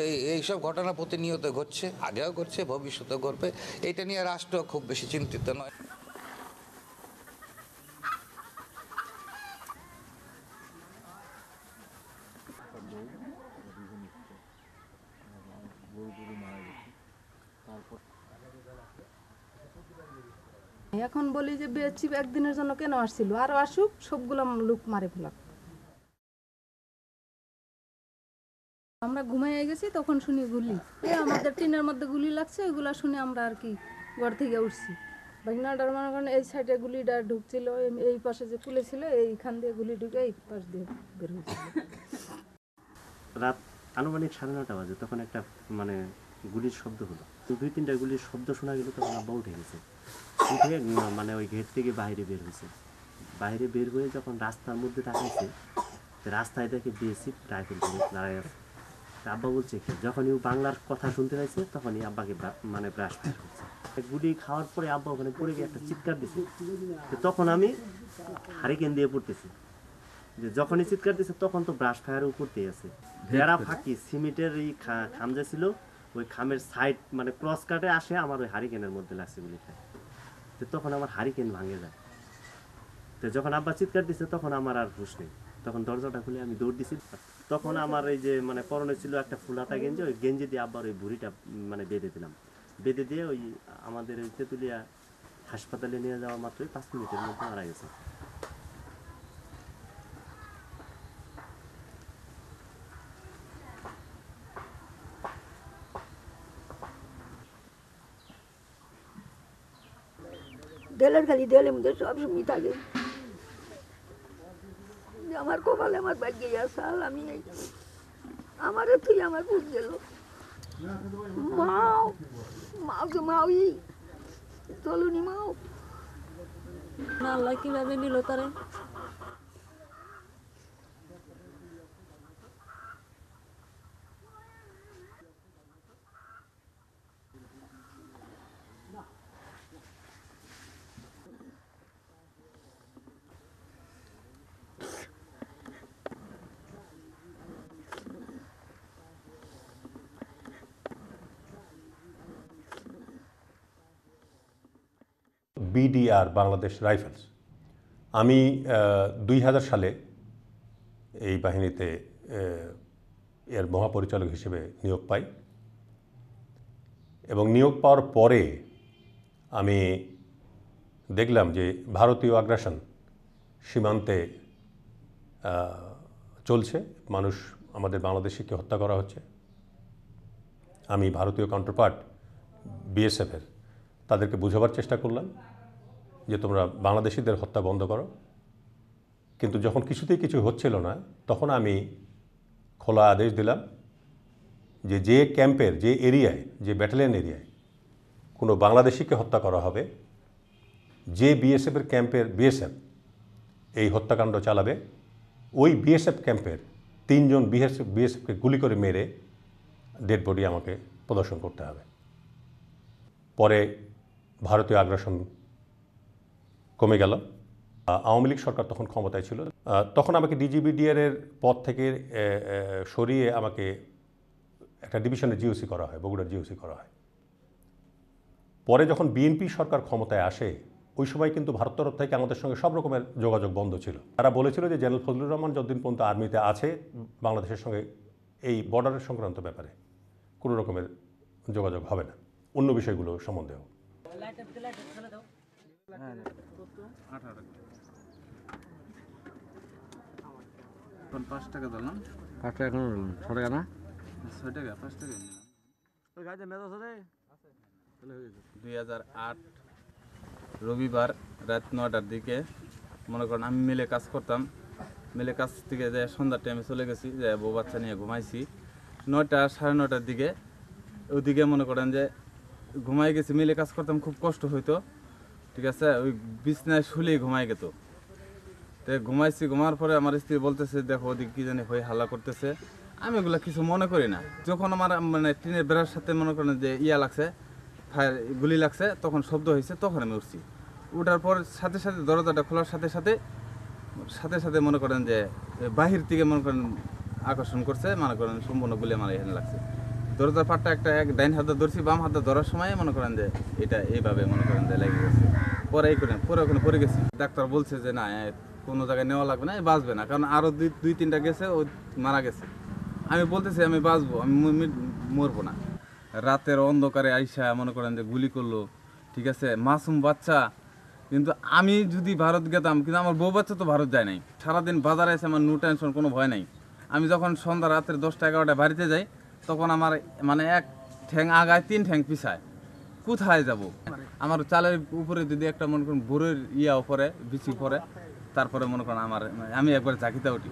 এই, এইসব ঘটনা প্রতিনিয়ত ঘটছে, আগেও ঘটছে ভবিষ্যতে ঘটবে। এটা নিয়ে রাষ্ট্র খুব বেশি চিন্তিত নয়। এখন বলি যে বেচি একদিনের জন্য কেন আসছিল? আরও আসুক, সবগুলো লোক মারে ফেলাক। আমরা ঘুমাইয়ে গেছি, তখন শুনি গুলি। আমাদের টিনের মধ্যে গুলি লাগছে, ওইগুলা শুনে আমরা আর কি ঘর থেকে উঠছি। বাগনাটার মনে করেন, এই সাইডে গুলিটা ঢুকছিল, এই- পাশে যে তুলে ছিল, এইখান দিয়ে গুলি ঢুকে এই পাশ দিয়ে বের হয়েছিল। রাত আনুমানিক সাড়ে নটা বাজে, তখন একটা মানে গুলির শব্দ হলো। তো দুই তিনটা গুলির শব্দ শোনা গেল তখন আব্বা উঠে গেছে। উঠে মানে ওই গেট থেকে বাইরে বের হয়েছে। বাইরে বের হয়ে যখন রাস্তার মধ্যে তাকাইছে রাস্তায় দেখে বিএসসি রাইফেল করে দাঁড়ায় আছে। আব্বা বলছে কি, যখনই বাংলার কথা শুনতে পাইছে তখনই আব্বাকে মানে ব্রাশ ফায়ার করছে। গুলি খাওয়ার পরে আব্বা ওখানে পড়ে গিয়ে একটা চিৎকার দিছে। তখন আমি হারিকেন দিয়ে পড়তেছি। যে যখনই চিৎকার দিছে, তখন তো ব্রাশ ফায়ার উপরতেই আছে। ভেড়া ফাঁকি সিমেন্টের এই খাম যে ছিল, ওই খামের সাইড মানে ক্রস কাটে আসে, আমার ওই হারিকেনের মধ্যে লাগছে গুলি খায় তো তখন আমার হারিকেন ভাঙে যায়। তো যখন আব্বা চিৎকার দিছে, তখন আমার আর হুশ নেই। তখন দরজাটা খুলে আমি দৌড় দিছি। তখন আমার এই যে মানে পরনে ছিল একটা ফুলাতা গেঞ্জি, ওই গেঞ্জি দিয়ে আব্বার ওই ভুড়িটা মানে বেঁধে দিলাম। বেঁধে দিয়ে ওই আমাদের ওই তেঁতুলিয়া হাসপাতালে নিয়ে যাওয়া মাত্রই পাঁচ মিনিটের মধ্যে মারা গেছে। দেলের খালি দেলের মধ্যে সব সময় থাকে। আমার কপালে আমার ভাগ্যে আসাল আমি এই আমারে তুই আমার বুঝ গেল। মাও মাও তো মাওই চলুনি মাও। আল্লাহ কীভাবে নিল তারে? BDR, Bangladesh rifles. আমি দুই হাজার সালে এই বাহিনীতে এর মহাপরিচালক হিসেবে নিয়োগ পাই। এবং নিয়োগ পাওয়ার পরে আমি দেখলাম যে ভারতীয় আগ্রাসন সীমান্তে চলছে। মানুষ আমাদের বাংলাদেশিকে হত্যা করা হচ্ছে। আমি ভারতীয় কাউন্টারপার্ট বিএসএফের তাদেরকে বোঝাবার চেষ্টা করলাম। যে তোমরা বাংলাদেশিদের হত্যা বন্ধ করো। কিন্তু যখন কিছুতেই কিছু হচ্ছিল না, তখন আমি খোলা আদেশ দিলাম যে যে ক্যাম্পের, যে এরিয়ায়, যে ব্যাটালিয়ন এরিয়ায় কোনো বাংলাদেশিকে হত্যা করা হবে, যে বিএসএফের ক্যাম্পের বিএসএফ এই হত্যাকাণ্ড চালাবে, ওই বিএসএফ ক্যাম্পের তিনজন বিএসএফ, বিএসএফকে গুলি করে মেরে ডেড বডি আমাকে প্রদর্শন করতে হবে। পরে ভারতীয় আগ্রাসন কমে গেল। আওয়ামী লীগ সরকার তখন ক্ষমতায় ছিল। তখন আমাকে ডিজিবিডিআর এর পদ থেকে সরিয়ে আমাকে একটা ডিভিশনে জিওসি করা হয়, বগুড়ার জিওসি করা হয়। পরে যখন বিএনপি সরকার ক্ষমতায় আসে, ওই সময় কিন্তু ভারত তরফ থেকে আমাদের সঙ্গে সব রকমের যোগাযোগ বন্ধ ছিল। তারা বলেছিল যে জেনারেল ফজলুর রহমান যতদিন পর্যন্ত আর্মিতে আছে, বাংলাদেশের সঙ্গে এই বর্ডারের সংক্রান্ত ব্যাপারে কোনো রকমের যোগাযোগ হবে না, অন্য বিষয়গুলো সম্বন্ধেও। এখন পাঁচ টাকা দিলাম পাঁচ টাকা এখন ছ টাকা না? ছয় টাকা পাঁচ টাকা। নিলাম দুই হাজার আট রবিবার রাত নটার দিকে। মনে করেন আমি মিলে কাজ করতাম। মিলে কাজ থেকে যে সন্ধ্যার টাইমে চলে গেছি যে বউ বাচ্চা নিয়ে ঘুমাইছি। নয়টা সাড়ে নটার দিকে। ওদিকে মনে করেন যে ঘুমাই গেছি মিলে কাজ করতাম খুব কষ্ট হইতো। ঠিক আছে? ওই বিছনায় শুলেই ঘুমাই গেত। তো ঘুমাইছি, ঘুমার পরে আমার স্ত্রী বলতেছে, দেখো, ওদিকে কি জানি হয়ে হাল্লা করতেছে। আমি এগুলো কিছু মনে করি না। যখন আমার মানে টিনের বেড়ার সাথে মনে করেন যে ইয়া লাগছে, ফায়ার, গুলি লাগছে, তখন শব্দ হয়েছে তখন আমি উঠছি। উঠার পর সাথে সাথে দরজাটা খোলার সাথে সাথে সাথে সাথে মনে করেন যে, বাহির থেকে মনে করেন আকর্ষণ করছে, মনে করেন সম্পূর্ণ গুলি আমার এখানে লাগছে। দরজার ফাটটা একটা এক ডাইন হাতে ধরছি, বাম হাতে ধরার সময় মনে করেন যে এটা এইভাবে মনে করেন যে লেগে গেছে। পরে এই করে পরে ওখানে পড়ে গেছি। ডাক্তার বলছে যে না কোনো জায়গায় নেওয়া লাগবে না বাঁচবে না। কারণ আরও দুই দুই তিনটা গেছে, ও মারা গেছে। আমি বলতেছি, আমি বাঁচবো, আমি মরবো না। রাতের অন্ধকারে আইসা মনে করেন যে গুলি করল, ঠিক আছে? মাসুম বাচ্চা, কিন্তু আমি যদি ভারত গেতাম, কিন্তু আমার বউ বাচ্চা তো ভারত যায় নাই। সারাদিন বাজারে এসে আমার নো টেনশন কোনো ভয় নাই। আমি যখন সন্ধ্যা রাত্রে দশটা, এগারোটায় বাড়িতে যাই তখন আমার মানে এক ঠ্যাং আগায়, তিন ঠ্যাং পিছায়। কোথায় যাব? আমার চালের উপরে যদি একটা মনে করেন বোরের ইয়া উপরে বিচি পরে, তারপরে মনে করেন আমার আমি একবার ঝাঁকিতে উঠি।